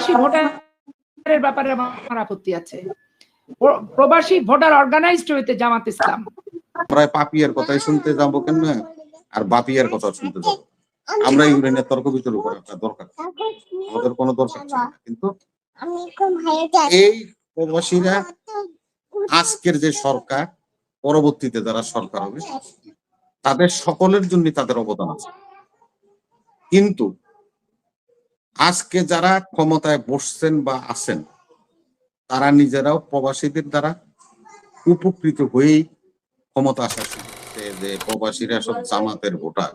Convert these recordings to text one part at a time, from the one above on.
প্রবাসী ভোটারের ব্যাপারে আমার আপত্তি আছে। প্রবাসী ভোটার অর্গানাইজড হইতে জামাত ইসলাম। আমরা পাপিয়ার কথাই শুনতে যাব কেন আর বাপিয়ার কথা শুনতে যাব। আমরা ইউরেনের তর্ক বিতর্ক একটা দরকার আমাদের কোনো দরকার কিন্তু এই প্রবাসীরা আজকের যে সরকার, পরবর্তীতে যারা সরকার হবে, তাদের সকলের জন্য তাদের অবদান আছে। কিন্তু আজকে যারা ক্ষমতায় বসছেন বা আছেন তারা নিজেরাও প্রবাসীদের দ্বারা উপকৃত হয়েই ক্ষমতা সুযোগ যে প্রবাসীরা সব জামাতের ভোটার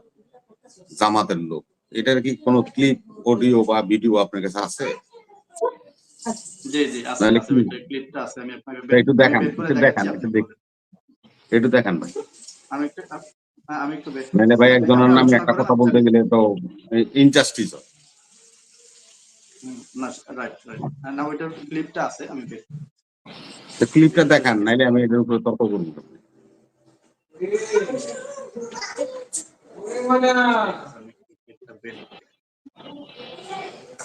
জামাতের লোক। এটার কি কোনো ক্লিপ অডিও বা ভিডিও আপনার কাছে আছে? একটু দেখান, একটু দেখান, একটু দেখান ভাই। আমি একটু নাহলে ভাই একজনের নামে একটা কথা বলতে গেলে তো ইনজাস্টিস হয়। না রাইট রাইট না ওইটার ক্লিপটা আছে আমি বের তো ক্লিপটা দেখান নাইলে আমি এটার উপরে তর্ক করব।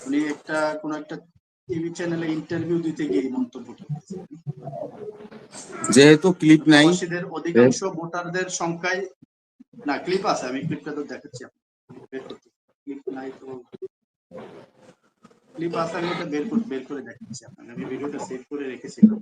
উনি একটা কোন একটা টিভি চ্যানেলে ইন্টারভিউ দিতে গিয়ে এই মন্তব্যটা যেহেতু ক্লিপ নাই প্রবাসীদের অধিকাংশ ভোটারদের সংখ্যায় না ক্লিপ আছে আমি ক্লিপটা তো দেখাচ্ছি ক্লিপ নাই তো ক্লিপ আছে আমি এটা বের করে বের করে দেখাচ্ছি আপনাকে। আমি ভিডিওটা সেভ করে রেখেছিলাম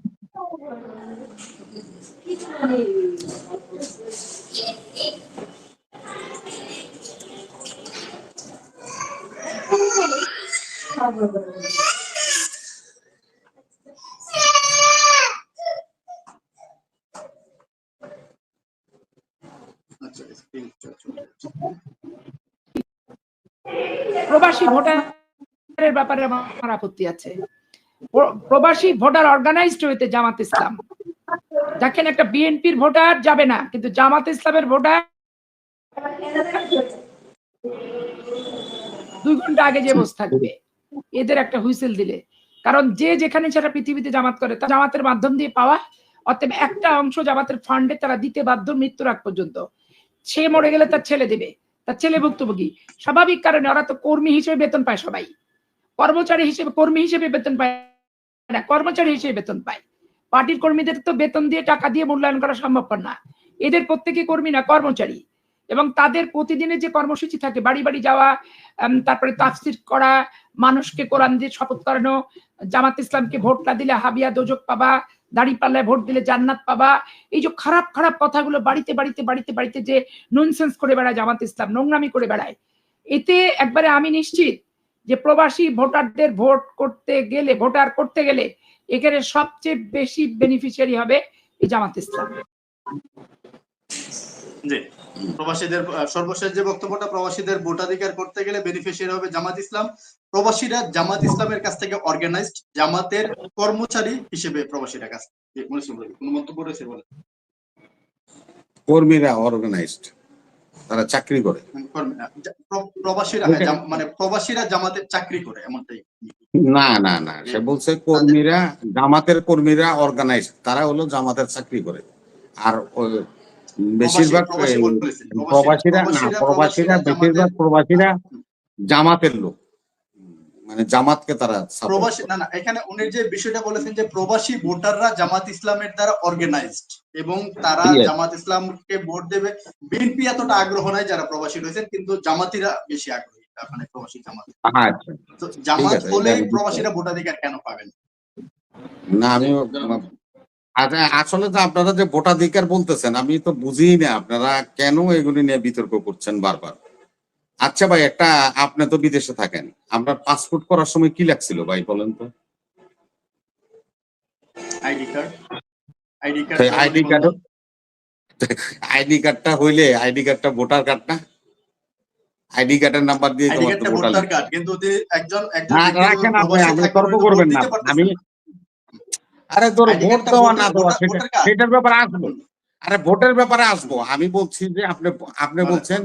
আচ্ছা স্ক্রিনটা চলে যাচ্ছে। প্রবাসী ভোটারের ব্যাপারে আমার আপত্তি আছে। প্রবাসী ভোটার অর্গানাইজড হইতে জামাত ইসলাম। দেখেন একটা বিএনপির ভোটার যাবে না, কিন্তু জামাত ইসলামের ভোটার দুই ঘণ্টা আগে যে বসে থাকবে, এদের একটা হুইসেল দিলে। কারণ যে যেখানে সেটা পৃথিবীতে জামাত করে, তা জামাতের মাধ্যম দিয়ে পাওয়া, অতএব একটা অংশ জামাতের ফান্ডে তারা দিতে বাধ্য মৃত্যুর আগ পর্যন্ত। সে মরে গেলে তার ছেলে দেবে, তার ছেলে ভুক্তভোগী। স্বাভাবিক কারণে ওরা তো কর্মী হিসেবে বেতন পায় সবাই। কর্মচারী হিসেবে, কর্মী হিসেবে বেতন পায় না, কর্মচারী হিসেবে বেতন পায়। পার্টির কর্মীদের তো বেতন দিয়ে টাকা দিয়ে মূল্যায়ন করা সম্ভবপর না। এদের প্রত্যেকে কর্মী না, কর্মচারী। এবং তাদের প্রতিদিনের যে কর্মসূচি থাকে, বাড়ি বাড়ি যাওয়া তারপরে তাফসির করা, মানুষকে কোরআন দিয়ে শপথ করানো, জামাত ইসলামকে ভোট না দিলে হাবিয়া দোজক পাবা দাড়ি পাল্লায় ভোট দিলে জান্নাত পাবা, এই যে খারাপ খারাপ কথাগুলো বাড়িতে বাড়িতে বাড়িতে বাড়িতে যে ননসেন্স করে বেড়ায় জামাত ইসলাম, নোংরামি করে বেড়ায়, এতে একবারে আমি নিশ্চিত যে প্রবাসী ভোটারদের ভোট করতে গেলে ভোটার করতে গেলে এখানে সবচেয়ে বেশি বেনিফিশিয়ারি হবে এই জামাত ইসলাম। প্রবাসীদের সর্বশেষ যে বক্তব্যটা প্রবাসীদের ভোটাধিকার করতে গেলে বেনিফিশিয়ারি হবে জামাত ইসলাম। প্রবাসীরা জামাত ইসলামের কাছ থেকে অর্গানাইজড জামাতের কর্মচারী হিসেবে প্রবাসীরা কাছ কোনো মন্তব্য রয়েছে বলে কর্মীরা অর্গানাইজড তারা চাকরি করে। প্রবাসীরা হ্যাঁ, মানে প্রবাসীরা জামাতের চাকরি করে এমনটাই না না না সে বলছে কর্মীরা জামাতের কর্মীরা অর্গানাইজ তারা হলো জামাতের চাকরি করে। আর বেশিরভাগ প্রবাসীরা না প্রবাসীরা বেশিরভাগ প্রবাসীরা জামাতের লোক। মানে জামাতকে তারা প্রবাসী না না এখানে উনি যে বিষয়টা বলেছেন যে প্রবাসী ভোটাররা জামাত ইসলামের দ্বারা অর্গানাইজড এবং তারা. জামাত ইসলামকে ভোট দেবে। বিএনপি এতটা আগ্রহ নাই যারা প্রবাসী রয়েছেন কিন্তু জামাতিরা বেশি আগ্রহী মানে প্রবাসী জামাত। আচ্ছা তো জামাত হলে প্রবাসীরা ভোটাধিকার কেন পাবেন? না আমি আচ্ছা, আসলে তো আপনারা যে ভোটাধিকার বলতেছেন আমি তো বুঝিই না আপনারা কেন এগুলি নিয়ে বিতর্ক করছেন বারবার? আচ্ছা ভাই একটা আপনি তো বিদেশে থাকেন। আপনার পাসপোর্ট করার সময় কি লাগছিল ভাই বলেন তো? ID card. ID card ID card ID কার্ডটা হইলে আইডি কার্ডটা ভোটার কার্ড না? আইডি কার্ডের নাম্বার দিয়ে তোমার তো ভোটার কার্ড কিন্তু একজন একজন রাখেন আপনি আপনি তর্ক করবেন না। আমি আরে তোর ভোট দেওয়া না দেওয়া সেটা সেটার ব্যাপারে আসব। আরে ভোটের ব্যাপারে আসব। আমি বলছি যে আপনি আপনি বলছেন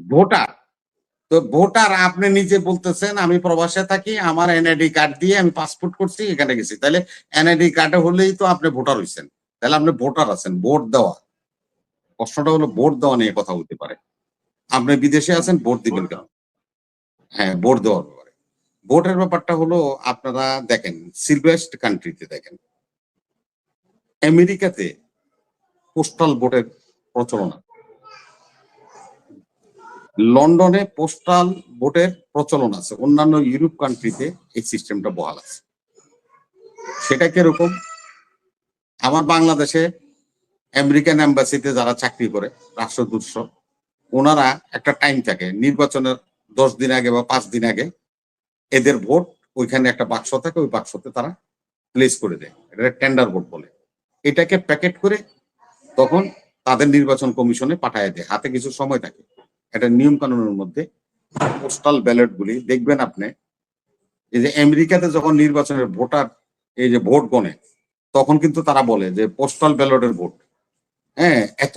ভোটার। তো ভোটার আপনি নিজে বলতেছেন আমি প্রবাসে থাকি আমার এনআইডি কার্ড দিয়ে আমি পাসপোর্ট করছি এখানে গেছি। তাহলে এনআইডি কার্ডে হলেই তো আপনি ভোটার হইছেন। তাহলে আপনি ভোটার আছেন ভোট দেওয়া। প্রশ্নটা হলো ভোট দেওয়া নিয়ে কথা হতে পারে। আপনি বিদেশে আছেন ভোট দিবেন কেন? হ্যাঁ ভোট দেওয়ার ব্যাপারে। ভোটের ব্যাপারটা হলো আপনারা দেখেন সিলভেস্ট কান্ট্রিতে দেখেন। আমেরিকাতে পোস্টাল ভোটের প্রচলন আছে। লন্ডনে পোস্টাল ভোটের প্রচলন আছে। অন্যান্য ইউরোপ কান্ট্রিতে এই সিস্টেমটা বহাল আছে। সেটা কীরকম? আমার বাংলাদেশে আমেরিকান এম্বাসিতে যারা চাকরি করে, রাষ্ট্রদূত, ওনারা একটা টাইম থাকে। নির্বাচনের দশ দিন আগে বা পাঁচ দিন আগে এদের ভোট, ওইখানে একটা বাক্স থাকে, ওই বাক্সতে তারা প্লেস করে দেয়। এটা টেন্ডার ভোট বলে। এটাকে প্যাকেট করে তখন তাদের নির্বাচন কমিশনে পাঠায় দেয়। হাতে কিছু সময় থাকে। এটা নিয়ম কানুনের মধ্যে পোস্টাল ব্যালট গুলি, দেখবেন আপনি, এই যে আমেরিকাতে যখন নির্বাচনের ভোটার, এই যে ভোট গণে, তখন কিন্তু তারা বলে যে পোস্টাল ব্যালটের ভোট। হ্যাঁ এত।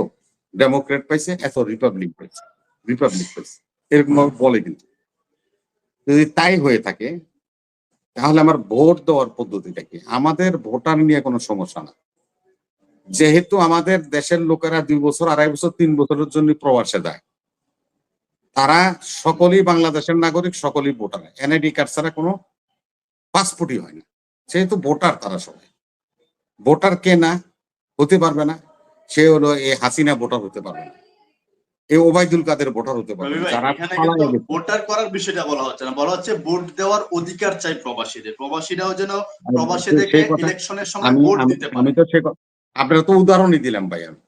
ডেমোক্রেট পাইছে, এত রিপাবলিক পাইছে রিপাবলিক পাইছে। এরকম বলে কিন্তু। যদি তাই হয়ে থাকে, তাহলে আমার ভোট দেওয়ার পদ্ধতিটা কি? আমাদের ভোটার নিয়ে কোনো সমস্যা না। যেহেতু আমাদের দেশের লোকেরা দুই বছর, আড়াই বছর, তিন বছরের জন্য প্রবাসে যায়। তারা সকলেই বাংলাদেশের নাগরিক সকলেই ভোটার। এনআইডি কার্ড ছাড়া কোনো পাসপোর্টই হয় না। সেহেতু ভোটার তারা সবাই। ভোটার কে না হতে পারবে না। সে হলো এই হাসিনা ভোটার হতে পারবে না। এই ওবায়দুল কাদের ভোটার হতে পারবে যারা। ভোটার করার বিষয়টা বলা হচ্ছে না। বলা হচ্ছে ভোট দেওয়ার অধিকার চাই প্রবাসীদের। প্রবাসীরাও যেন প্রবাসীদেরকে সেই ইলেকশনের সময় ভোট দিতে আমি তো সে আপনারা তো উদাহরণই দিলাম ভাই আমি।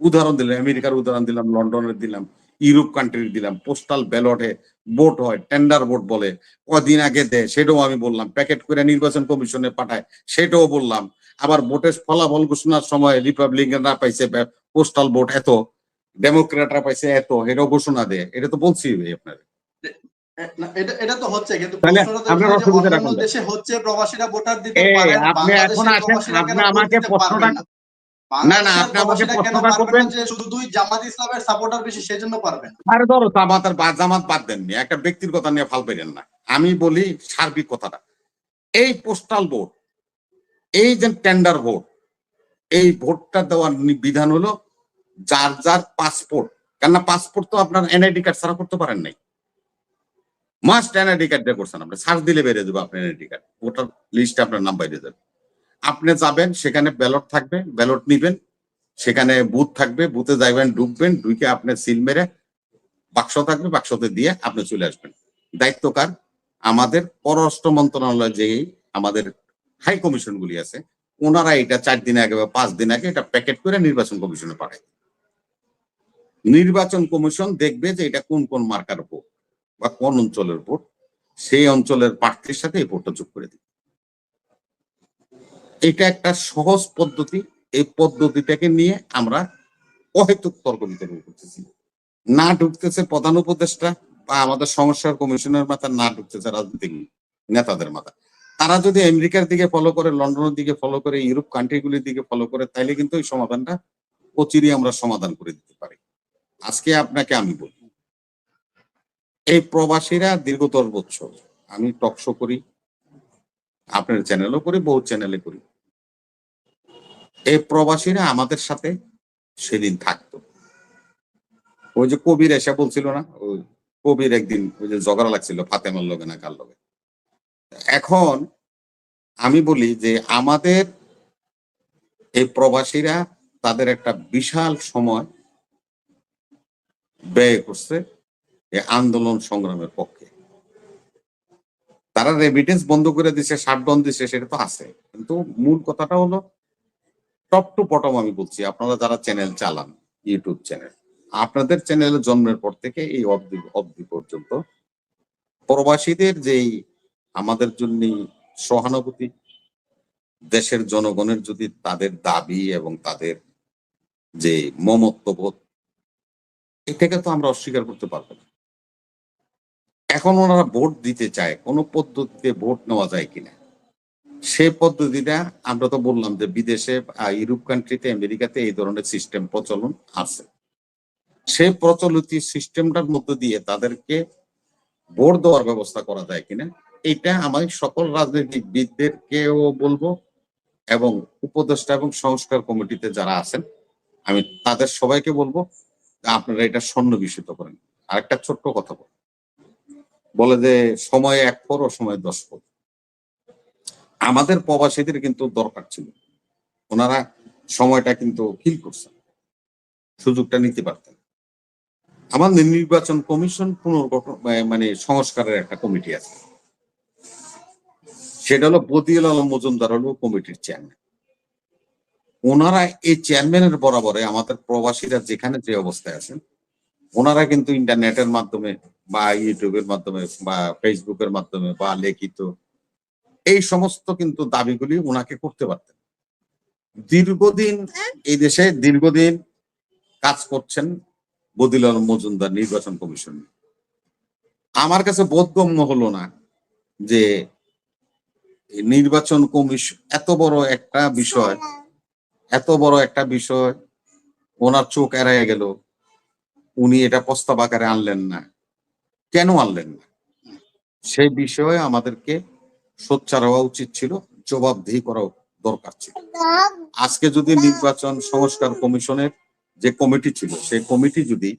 উদাহরণ দিলাম আমেরিকার উদাহরণ দিলাম লন্ডনের দিলাম। ইউরোপ কান্ট্রির দিলাম পোস্টাল ব্যালটে ভোট হয় টেন্ডার ভোট বলে। কদিন আগে দেয় সেটাও আমি বললাম প্যাকেট করে নির্বাচন কমিশনে পাঠায় সেটাও বললাম। আবার ভোটের ফলাফল ঘোষণার সময় রিপাবলিকানরা পাইছে পোস্টাল ভোট এত ডেমোক্রেটরা পাইছে এত এটাও ঘোষণা দেয় এটা তো বলছি ভাই আপনার এটা এটা তো হচ্ছে কিন্তু তাহলে প্রশ্নটা তো আপনার এখানে যে অসুবিধাটা অন্যান্য কোনটা? দেশে হচ্ছে প্রবাসীরা ভোটার দিতে পারে আপনি এখন আসেন, আপনি আমাকে প্রশ্নটা- না? না, না, আপনি আমাকে প্রশ্নটা করবেন। যে শুধু জামাত ইসলামের সাপোর্টার বেশি সেজন্য পারবেন আরে ধরো জামাত আর জামাত বাদ দেননি একটা ব্যক্তির কথা নিয়ে ফাল পেরেন না। আমি বলি সার্বিক কথাটা। এই পোস্টাল ভোট এই যে টেন্ডার ভোট এই ভোটটা দেওয়ার বিধান হলো যার যার পাসপোর্ট কেননা পাসপোর্ট তো আপনার এনআইডি কার্ড ছাড়া করতে পারেন নাই। মাস্ট এনআইডি কার্ড দিয়ে করছেন আপনি। সার্চ দিলে বেরিয়ে যাবে আপনার এনআইডি কার্ড ভোটার লিস্টে আপনার নাম বাইরে যাবে আপনি যাবেন, সেখানে ব্যালট থাকবে ব্যালট নিবেন, সেখানে বুথ থাকবে বুথে যাইবেন, ঢুকবেন, ঢুকে আপনি সিল মেরে বাক্স থাকবে, বাক্সতে দিয়ে আপনি চলে আসবেন। দায়িত্ব কার? আমাদের পররাষ্ট্র মন্ত্রণালয় যে আমাদের হাই কমিশন গুলি আছে, ওনারা এটা চার দিন আগে বা পাঁচ দিন আগে এটা প্যাকেট করে নির্বাচন কমিশনে পাঠায়। নির্বাচন কমিশন দেখবে যে এটা কোন কোন মার্কার ভোট বা কোন অঞ্চলের ভোট সেই অঞ্চলের প্রার্থীর সাথে এই ভোটটা যোগ করে দিবে। এটা একটা সহজ পদ্ধতি। এই পদ্ধতিটাকে নিয়ে আমরা অহেতুক তর্ক বিতর্ক করতেছি। না ঢুকতেছে প্রধান উপদেষ্টা বা আমাদের সংস্কার কমিশনের মাথা না ঢুকতেছে রাজনৈতিক নেতাদের মাথা। তারা যদি আমেরিকার দিকে ফলো করে, লন্ডনের দিকে ফলো করে, ইউরোপ কান্ট্রিগুলির দিকে ফলো করে, তাইলে কিন্তু এই সমাধানটা অচিরই আমরা সমাধান করে দিতে পারি। আজকে আপনাকে আমি বলি, এই প্রবাসীরা দীর্ঘতর বছর আমি টকশো করি, আপনার চ্যানেলও করি, বহু চ্যানেলে করি। এই প্রবাসীরা আমাদের সাথে সেদিন থাকতো। ওই যে কবির এসে বলছিল না, ওই কবির একদিন ওই যে ঝগড়া লাগছিল, ফাতেমার লগে না কার লগে? এখন আমি বলি যে আমাদের এই প্রবাসীরা তাদের একটা বিশাল সময় ব্যয় করছে আন্দোলন সংগ্রামের পক্ষে। তারা রেমিটেন্স বন্ধ করে দিছে শাটডাউন দিছে, সেটা তো আছে। কিন্তু মূল কথাটা হলো টপ টু বটম আমি বলছি, আপনারা যারা চ্যানেল চালান, ইউটিউব চ্যানেল, আপনাদের চ্যানেলের জন্মের পর থেকে এই অবধি অবধি পর্যন্ত প্রবাসীদের যেই আমাদের জন্য সহানুভূতি, দেশের জনগণের যদি তাদের দাবি এবং তাদের যে মমত্ববোধ এটাকে তো আমরা অস্বীকার করতে পারব না। এখন ওনারা ভোট দিতে চায়, কোন পদ্ধতিতে ভোট নেওয়া যায় কিনা? সেই পদ্ধতিটা আমরা তো বললাম যে বিদেশে ইউরোপ কান্ট্রিতে আমেরিকাতে এই ধরনের সিস্টেম প্রচলন আছে। সেই প্রচলিত সিস্টেমটার মধ্যে দিয়ে তাদেরকে ভোট দেওয়ার ব্যবস্থা করা যায় কিনা, এটা আমি সকল রাজনীতিবিদদেরকেও বলব এবং উপদেষ্টা এবং সংস্কার কমিটিতে যারা আছেন, আমি তাদের সবাইকে বলব আপনারা এটা সন্নিবেশিত করেন। আরেকটা ছোট্ট কথা বলে যে সময় এক পর ও সময় দশ পর। আমাদের প্রবাসীদের কিন্তু দরকার ছিল। ওনারা সময়টা কিন্তু ফিল করছেন, সুযোগটা নিতে পারতেন। আমাদের নির্বাচন কমিশন পুনর্গঠন মানে সংস্কারের একটা কমিটি আছে। সেটা হলো বদিউল আলম মজুমদার হলো কমিটির চেয়ারম্যান ওনারা এই চেয়ারম্যানের বরাবরে আমাদের প্রবাসীরা যেখানে যে অবস্থায় আছেন, ওনারা কিন্তু ইন্টারনেটের মাধ্যমে বা ইউটিউবের মাধ্যমে বা ফেসবুকের মাধ্যমে বা লিখিত এই সমস্ত কিন্তু দাবিগুলি ওনাকে করতে পারতেন। দীর্ঘদিন এই দেশে দীর্ঘদিন কাজ করছেন বদিল মজুমদার নির্বাচন কমিশন। আমার কাছে বোধগম্য হলো না যে নির্বাচন কমিশন এত বড় একটা বিষয়, এত বড় একটা বিষয়, ওনার চোখ এড়াইয়া গেল, উনি এটা প্রস্তাব আকারে আনলেন না। কেন আনলেন না? সেই বিষয়ে আমাদেরকে সোচ্চার হওয়া উচিত ছিল, জবাবদিহি করা দরকার ছিল। আজকে যদি নির্বাচন সংস্কার কমিশনের যে কমিটি ছিল, সেই কমিটি যদি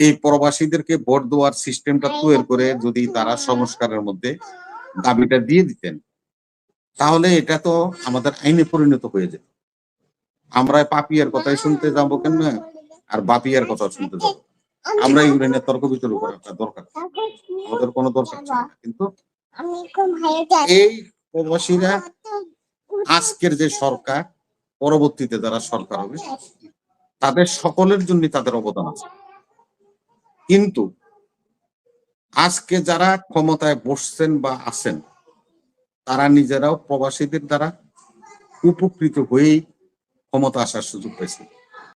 এই প্রবাসীদেরকে ভোট দেওয়ার সিস্টেমটা তৈরি করে যদি তারা সংস্কারের মধ্যে দাবিটা দিয়ে দিতেন, তাহলে এটা তো আমাদের আইনে পরিণত হয়ে যেত। আমরা পাপিয়ার কথাই শুনতে যাব কেন? আর বাপিয়ার কথা শুনতে যাব। আমরা ইউরেনের তর্ক বিতর্ক করার দরকার। আমাদের কোনো দরকার ছিল না। কিন্তু এই প্রবাসীরা আজকের যে সরকার পরবর্তীতে যারা সরকার হবে তাদের সকলের জন্য তাদের অবদান আছে। কিন্তু আজকে যারা ক্ষমতায় বসছেন বা আছেন তারা নিজেরাও প্রবাসীদের দ্বারা উপকৃত হয়েই ক্ষমতা আসার সুযোগ পেয়েছে